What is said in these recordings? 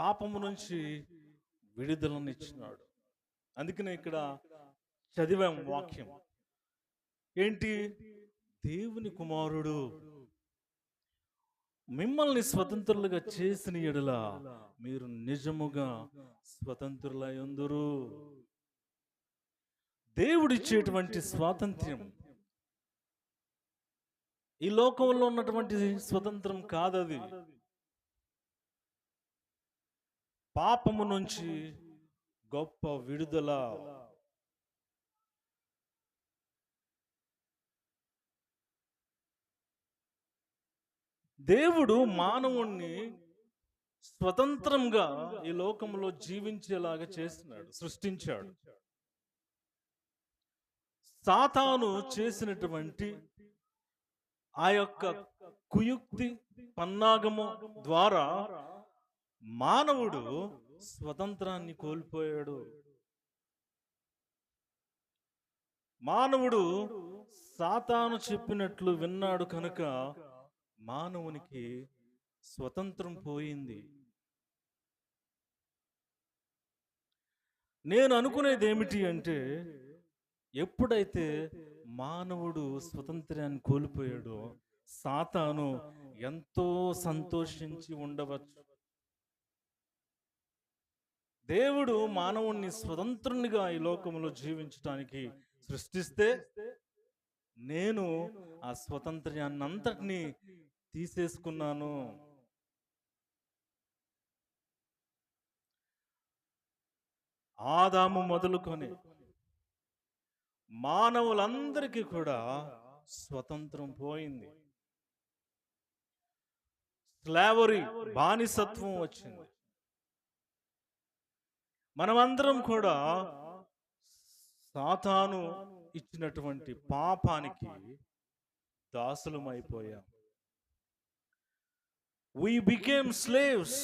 పాపము నుంచి విడుదలనిచ్చినాడు అందుకనే ఇక్కడ చదివాం వాక్యం. ఏంటి? దేవుని కుమారుడు మిమ్మల్ని స్వతంత్రులుగా చేసిన ఎడల మీరు నిజముగా స్వతంత్రులై ఉందురు దేవుడిచ్చేటువంటి స్వాతంత్ర్యం. ఈ లోకంలో ఉన్నటువంటి స్వతంత్రం కాదది. పాపము నుంచి గొప్ప విడుదల. దేవుడు మానవుణ్ణి స్వతంత్రంగా ఈ లోకంలో జీవించేలాగా చేస్తున్నాడు సృష్టించాడు. సాతాను చేసినటువంటి ఆ యొక్క కుయుక్తి పన్నాగము ద్వారా మానవుడు స్వతంత్రాన్ని కోల్పోయాడు. మానవుడు సాతాను చెప్పినట్లు విన్నాడు కనుక మానవునికి స్వతంత్రం పోయింది. నేను అనుకునేది ఏమిటి అంటే ఎప్పుడైతే మానవుడు స్వతంత్రాన్ని కోల్పోయాడో సాతాను ఎంతో సంతోషించి ఉండవచ్చు. దేవుడు మానవుణ్ణి స్వతంత్రునిగా ఈ లోకంలో జీవించడానికి సృష్టిస్తే నేను ఆ స్వతంత్ర్యాన్ని అంతటినీ తీసేసుకున్నాను. ఆదాము మొదలుకొని మానవులందరికీ కూడా స్వతంత్రం పోయింది. స్లావరీ బానిసత్వం వచ్చింది. మనమందరం కూడా సాతాను ఇచ్చినటువంటి పాపానికి దాసులమైపోయాం. we became slaves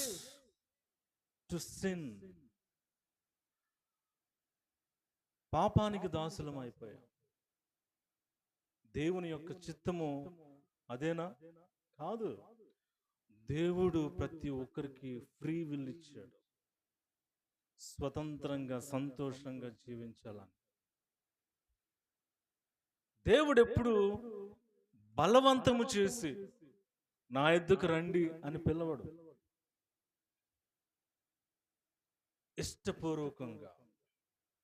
to sin. పాపానికి దాసులం అయిపోయాం దేవుని యొక్క చిత్తము అదేనా? కాదు. దేవుడు ప్రతి ఒక్కరికి ఫ్రీ విల్ ఇచ్చాడు. స్వతంత్రంగా సంతోషంగా జీవించాలని. దేవుడు ఎప్పుడు బలవంతము చేసి నా ఎద్దుకు రండి అని పిలవడు. ఇష్టపూర్వకంగా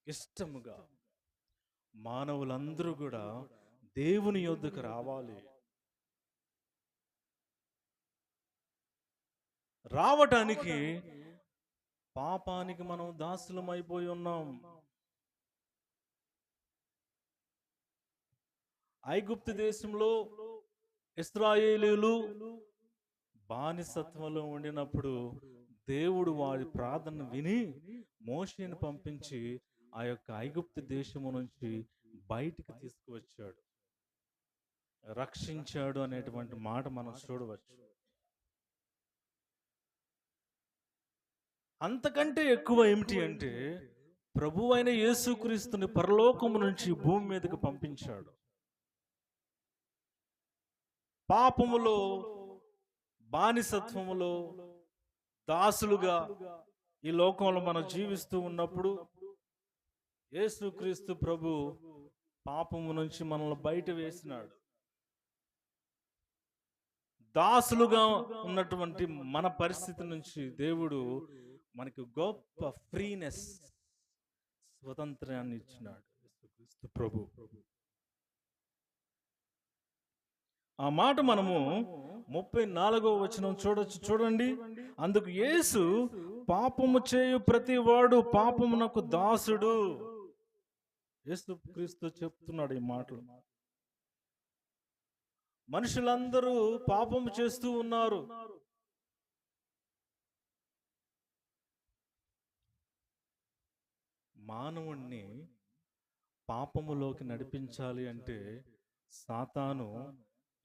ఇష్టముగా మానవులందరూ కూడా దేవుని యొద్దకు రావాలి. రావటానికి పాపానికి మనం దాసులం అయిపోయి ఉన్నాం. ఐగుప్తు దేశంలో ఇస్రాయేలీలు బానిసత్వంలో ఉండినప్పుడు దేవుడు వారి ప్రార్థన విని మోషేని పంపించి ఆ యొక్క ఐగుప్తు దేశము నుంచి బయటికి తీసుకువచ్చాడు. రక్షించాడు అనేటువంటి మాట మనం చూడవచ్చు. అంతకంటే ఎక్కువ ఏమిటి అంటే ప్రభువైన యేసుక్రీస్తుని పరలోకము నుంచి భూమి మీదకి పంపించాడు. పాపములో బానిసత్వములో దాసులుగా ఈ లోకంలో మనం జీవిస్తూ ఉన్నప్పుడు యేసుక్రీస్తు ప్రభు పాపము నుంచి మనల్ని బయట వేసినాడు. దాసులుగా ఉన్నటువంటి మన పరిస్థితి నుంచి దేవుడు మనకి గొప్ప ఫ్రీనెస్ స్వతంత్రాన్ని ఇచ్చినాడు ప్రభు ప్రభు. ఆ మాట మనము ముప్పై నాలుగో వచనం చూడొచ్చు చూడండి. అందుకు యేసు పాపము చేయు ప్రతి వాడు పాపమునకు దాసుడు. యేసు క్రీస్తు చెప్తున్నాడు ఈ మాటలు. మనుషులందరూ పాపము చేస్తూ ఉన్నారు. మానవుణ్ణి పాపములోకి నడిపించాలి అంటే సాతాను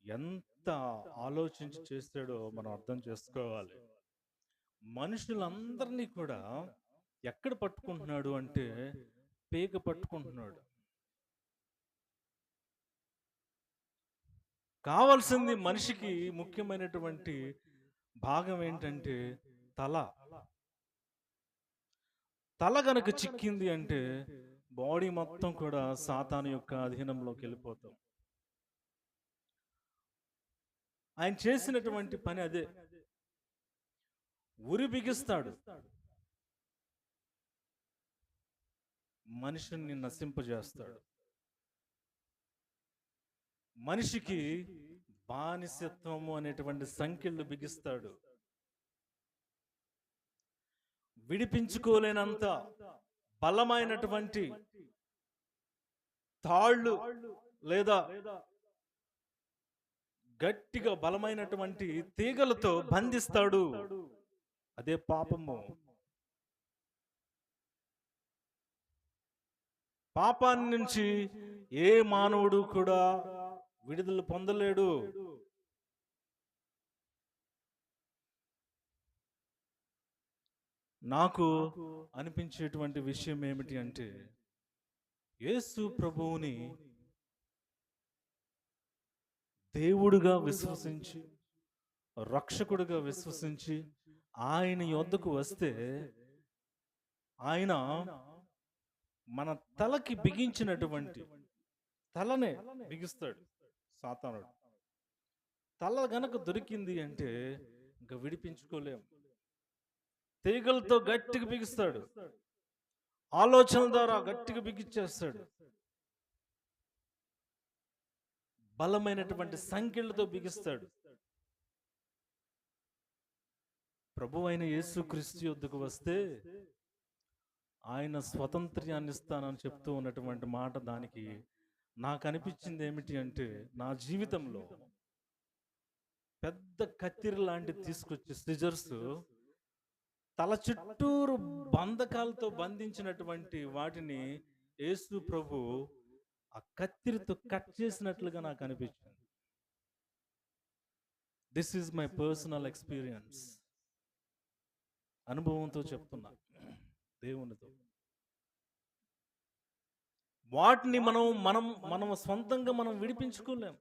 ఎంత ఆలోచించి చేస్తాడో మనం అర్థం చేసుకోవాలి. మనుషులందరినీ కూడా ఎక్కడ పట్టుకుంటున్నాడు అంటే పేక పట్టుకుంటున్నాడు. కావాల్సింది మనిషికి ముఖ్యమైనటువంటి భాగం ఏంటంటే తల. తల గనక చిక్కింది అంటే బాడీ మొత్తం కూడా సాతాను యొక్క అధీనంలోకి వెళ్ళిపోతాం. ఆయన చేసినటువంటి పని అదే. ఉరి బిగిస్తాడు. మనిషిని నశింపజేస్తాడు. మనిషికి బానిసత్వము అనేటువంటి సంఖ్యలు బిగిస్తాడు. విడిపించుకోలేనంత బలమైనటువంటి తాళ్ళు లేదా గట్టిగా బలమైనటువంటి తీగలతో బంధిస్తాడు. అదే పాపము. పాపాన్ని నుంచి ఏ మానవుడు కూడా విడుదల పొందలేడు. నాకు అనిపించేటువంటి విషయం ఏమిటి అంటే యేసు ప్రభువుని దేవుడుగా విశ్వసించి రక్షకుడిగా విశ్వసించి ఆయన యొద్దకు వస్తే ఆయన మన తలకి బిగించినటువంటి తలనే బిగిస్తాడు సాతానుడు. తల గనక దొరికింది అంటే ఇంకా విడిపించుకోలేం. తీగలతో గట్టిగా బిగిస్తాడు. ఆలోచన ద్వారా గట్టిగా బిగించేస్తాడు. బలమైనటువంటి సంఖ్యలతో బిగిస్తాడు. ప్రభు అయిన యేసుక్రీస్తు యొద్దకు వస్తే ఆయన స్వతంత్ర్యాన్ని ఇస్తానని చెప్తూ ఉన్నటువంటి మాట దానికి నాకు అనిపించింది ఏమిటి అంటే నా జీవితంలో పెద్ద కత్తిరి లాంటిది తీసుకొచ్చి సిజర్స్ తల చుట్టూరు బంధకాలతో బంధించినటువంటి వాటిని యేసు ప్రభు ఆ కత్తిరితో కట్ చేసినట్లుగా నాకు అనిపించింది. This is my personal experience అనుభవంతో చెప్తున్నా దేవునితో. వాటిని మనం మనం మనం సొంతంగా మనం విడిపించుకోలేం.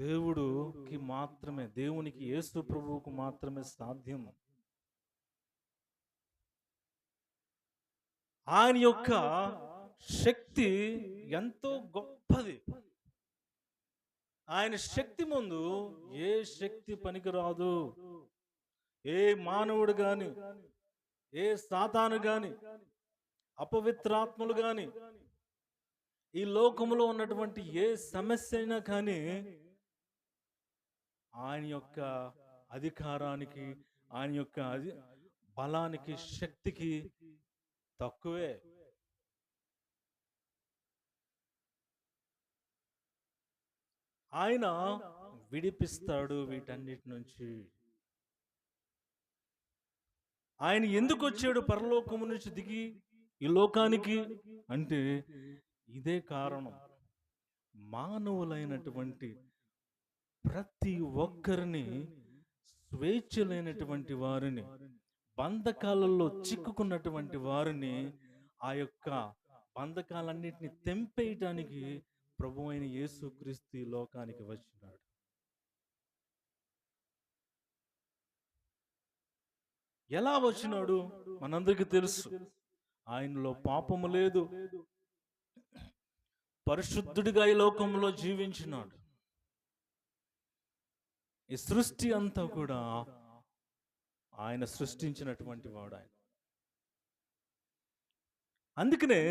దేవుడుకి మాత్రమే దేవునికి యేసు ప్రభువుకు మాత్రమే సాధ్యం ఆయన యొక్క శక్తి ఎంతో గొప్పది. ఆయన శక్తి ముందు ఏ శక్తి పనికిరాదు. ఏ మానవుడు గాని ఏ సాతాను గాని అపవిత్రాత్మలు గాని ఈ లోకములో ఉన్నటువంటి ఏ సమస్య అయినా కానీ ఆయన యొక్క అధికారానికి ఆయన యొక్క అధి బలానికి శక్తికి తక్కువే. ఆయన విడిపిస్తాడు వీటన్నిటి నుంచి. ఆయన ఎందుకు వచ్చాడు పరలోకము నుంచి దిగి ఈ లోకానికి? అంటే ఇదే కారణం. మానవులైనటువంటి ప్రతి ఒక్కరిని స్వేచ్ఛ లేనటువంటి వారిని బంధకాలలో చిక్కుకున్నటువంటి వారిని ఆ యొక్క బంధకాలన్నిటిని తెంపేయటానికి ప్రభు అయిన యేసుక్రీస్తు లోకానికి వచ్చినాడు. ఎలా వచ్చినాడు? మనందరికీ తెలుసు. ఆయనలో పాపము లేదు. పరిశుద్ధుడిగా ఈ లోకంలో జీవించినాడు. ఈ సృష్టి అంతా కూడా ఆయన సృష్టించినటువంటి వాడు ఆయన. అందుకనే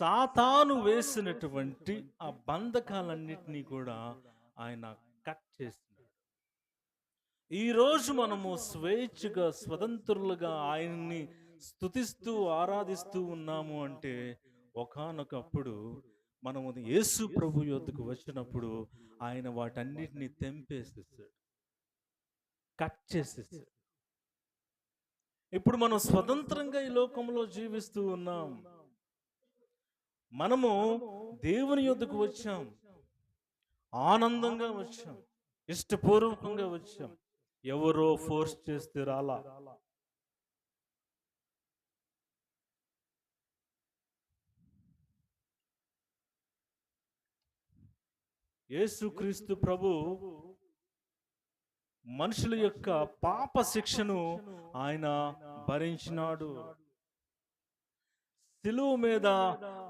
సాతాను వేసినటువంటి ఆ బంధకాలన్నిటినీ కూడా ఆయన కట్ చేస్తున్నాడు. ఈరోజు మనము స్వేచ్ఛగా స్వతంత్రులుగా ఆయన్ని స్థుతిస్తూ ఆరాధిస్తూ ఉన్నాము అంటే ఒకానొకప్పుడు మనము యేసు ప్రభు యొద్దకు వచ్చినప్పుడు ఆయన వాటన్నిటిని తెంపేసేసాడు. కట్ చేసేసాడు. ఇప్పుడు మనం స్వతంత్రంగా ఈ లోకంలో జీవిస్తూ ఉన్నాం. మనము దేవుని యొద్దకు వచ్చాం. ఆనందంగా వచ్చాం. ఇష్టపూర్వకంగా వచ్చాం. ఎవరో ఫోర్స్ చేస్తే రాలా. యేసుక్రీస్తు ప్రభు మనుషుల యొక్క పాప శిక్షను ఆయన భరించినాడు. సిలువు మీద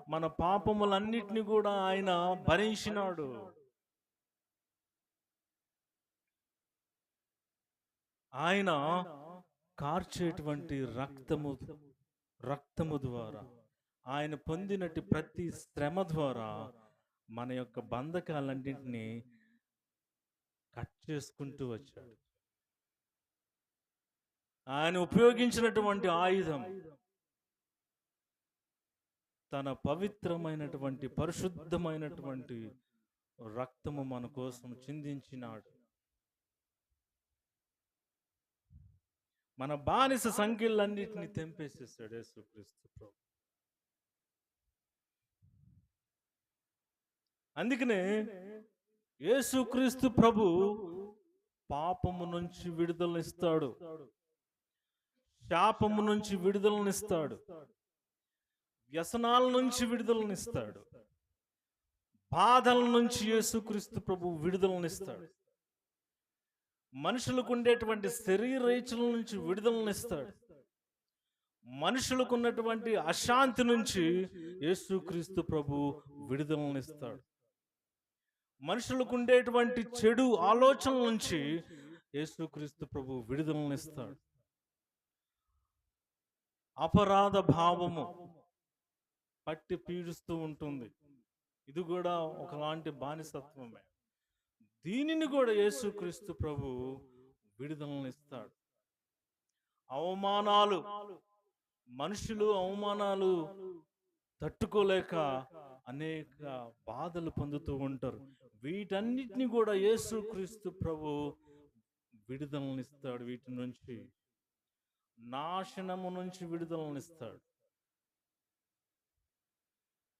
మన పాపములన్నిటిని కూడా ఆయన భరించినాడు. ఆయన కార్చేటువంటి రక్తము రక్తము ద్వారా ఆయన పొందినటి ప్రతి శ్రమ ద్వారా మన యొక్క బంధకాలన్నింటినీ కట్ చేసుకుంటూ వచ్చాడు. ఆయన ఉపయోగించినటువంటి ఆయుధం తన పవిత్రమైనటువంటి పరిశుద్ధమైనటువంటి రక్తము మన కోసం చిందించినాడు. మన బానిస సంఖ్యలన్నింటినీ తెంపేసేసాడు యేసుక్రీస్తు ప్రభు. అందుకనే యేసుక్రీస్తు ప్రభు పాపము నుంచి విడుదలనిస్తాడు. శాపము నుంచి విడుదలనిస్తాడు. వ్యసనాల నుంచి విడుదలనిస్తాడు. బాధల నుంచి యేసుక్రీస్తు ప్రభు విడుదలనిస్తాడు. మనుషులకు ఉండేటువంటి శరీరేచల నుంచి విడుదలనిస్తాడు. మనుషులకు ఉన్నటువంటి అశాంతి నుంచి యేసుక్రీస్తు ప్రభు విడుదలనిస్తాడు. మనుషులకు ఉండేటువంటి చెడు ఆలోచనల నుంచి యేసుక్రీస్తు ప్రభు విడుదలనిస్తాడు అపరాధ భావము పట్టి పీడిస్తూ ఉంటుంది. ఇది కూడా ఒకలాంటి బానిసత్వమే. దీనిని కూడా యేసుక్రీస్తు ప్రభు విడుదలనిస్తాడు అవమానాలు మనుషులు అవమానాలు తట్టుకోలేక అనేక బాధలు పొందుతూ ఉంటారు. వీటన్నిటిని కూడా యేసుక్రీస్తు ప్రభు విడుదలనిస్తాడు వీటి నుంచి. నాశనము నుంచి విడుదలనిస్తాడు.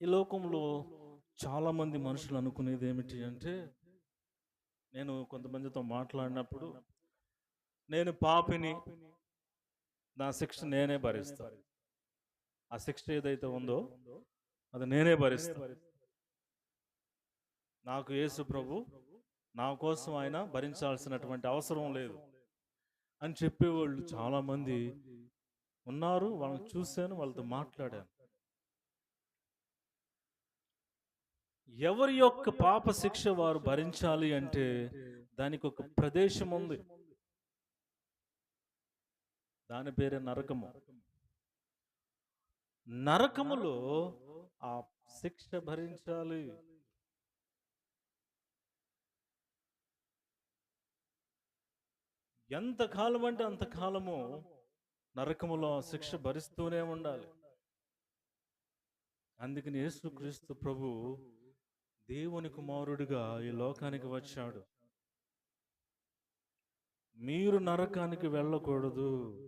ఈ లోకంలో చాలా మంది మనుషులు అనుకునేది ఏమిటి అంటే నేను కొంతమందితో మాట్లాడినప్పుడు నేను పాపిని నా శిక్ష నేనే భరిస్తాను ఆ శిక్ష ఏదైతే ఉందో అది నేనే భరిస్తాను నాకు యేసు ప్రభు నా కోసం ఆయన భరించాల్సినటువంటి అవసరం లేదు అని చెప్పేవాళ్ళు చాలామంది ఉన్నారు వాళ్ళని చూశాను వాళ్ళతో మాట్లాడాను. ఎవరి యొక్క పాప శిక్ష వారు భరించాలి అంటే దానికి ఒక ప్రదేశం ఉంది. దాని పేరే నరకము. నరకములో ఆ శిక్ష భరించాలి. ఎంత కాలం అంటే అంతకాలము నరకములో శిక్ష భరిస్తూనే ఉండాలి. అందుకని యేసుక్రీస్తు ప్రభు దేవుని కుమారుడిగా ఈ లోకానికి వచ్చాడు. మీరు నరకానికి వెళ్ళకూడదు.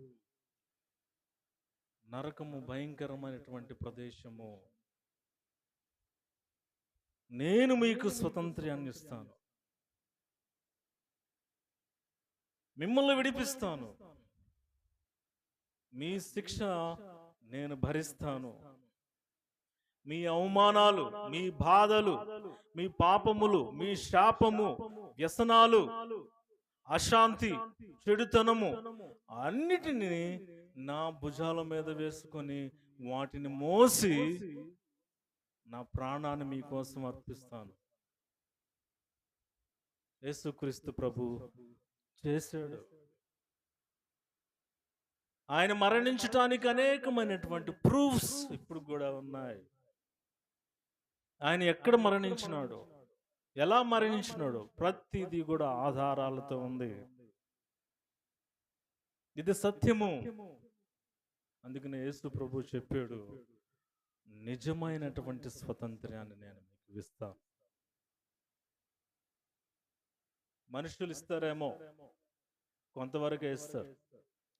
నరకము భయంకరమైనటువంటి ప్రదేశము. నేను మీకు స్వతంత్ర్యాన్ని ఇస్తాను. మిమ్మల్ని విడిపిస్తాను. మీ శిక్ష నేను భరిస్తాను. మీ అవమానాలు మీ బాధలు మీ పాపములు మీ శాపము వ్యసనాలు అశాంతి చెడుతనము అన్నిటిని నా భుజాల మీద వేసుకొని వాటిని మోసి నా ప్రాణాన్ని మీకోసం అర్పిస్తాను. యేసుక్రీస్తు ప్రభు చేశాడు. ఆయన మరణించటానికి అనేకమైనటువంటి ప్రూఫ్స్ ఇప్పుడు కూడా ఉన్నాయి. ఆయన ఎక్కడ మరణించినాడు ఎలా మరణించినాడు ప్రతిదీ కూడా ఆధారాలతో ఉంది. ఇది సత్యము. అందుకనే యేసు ప్రభు చెప్పాడు నిజమైనటువంటి స్వతంత్రాన్ని నేను మీకు ఇస్తాను. మనుషులు ఇస్తారేమో కొంతవరకే ఇస్తారు.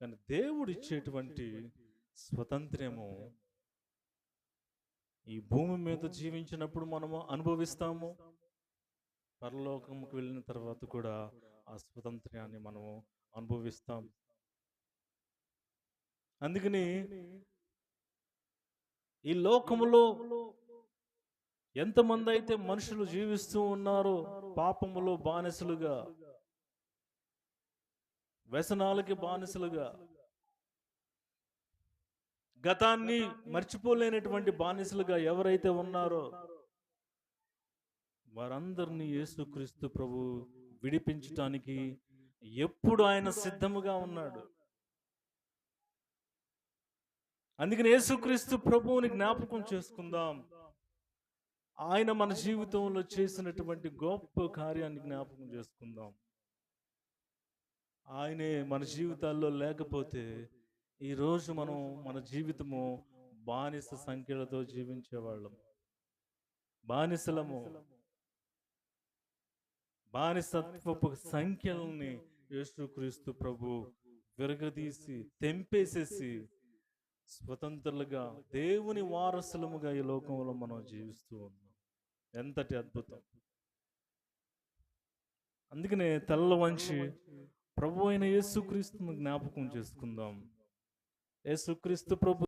కానీ దేవుడు ఇచ్చేటువంటి స్వతంత్రము ఈ భూమి మీద జీవించినప్పుడు మనము అనుభవిస్తాము. పరలోకముకు వెళ్ళిన తర్వాత కూడా ఆ స్వతంత్రాన్ని మనము అనుభవిస్తాం. అందుకని ఈ లోకములో ఎంతమంది అయితే మనుషులు జీవిస్తూ ఉన్నారో పాపములో బానిసలుగా వ్యసనాలకి బానిసలుగా. గతాన్ని మర్చిపోలేనటువంటి బానిసలుగా ఎవరైతే ఉన్నారో వారందరినీ యేసుక్రీస్తు ప్రభు విడిపించటానికి ఎప్పుడు ఆయన సిద్ధముగా ఉన్నాడు. అందుకని యేసుక్రీస్తు ప్రభువుని జ్ఞాపకం చేసుకుందాం. ఆయన మన జీవితంలో చేసినటువంటి గొప్ప కార్యాన్ని జ్ఞాపకం చేసుకుందాం. ఆయనే మన జీవితాల్లో లేకపోతే ఈరోజు మనం మన జీవితము బానిస సంఖ్యలతో జీవించేవాళ్ళం. బానిసలము. బానిసత్వపు సంఖ్యల్ని యేసుక్రీస్తు ప్రభు విరగదీసి తెంపేసేసి స్వతంత్రులుగా దేవుని వారసులముగా ఈ లోకంలో మనం జీవిస్తూ ఉన్నాం. ఎంతటి అద్భుతం. అందుకనే తెల్ల వంచి ప్రభు అయిన యేసుక్రీస్తును జ్ఞాపకం చేసుకుందాం. యేసుక్రీస్తు ప్రభు